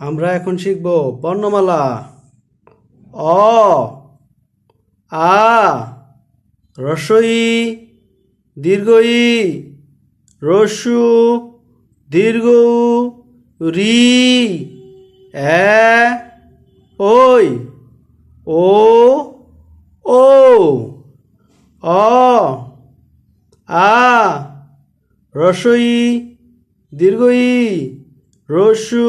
আমরা এখন শিখব বর্ণমালা। অ, আ রসই দীর্ঘই রসু দীর্ঘ রি, এ ওই ও ও অ, আ রসই দীর্ঘই রসু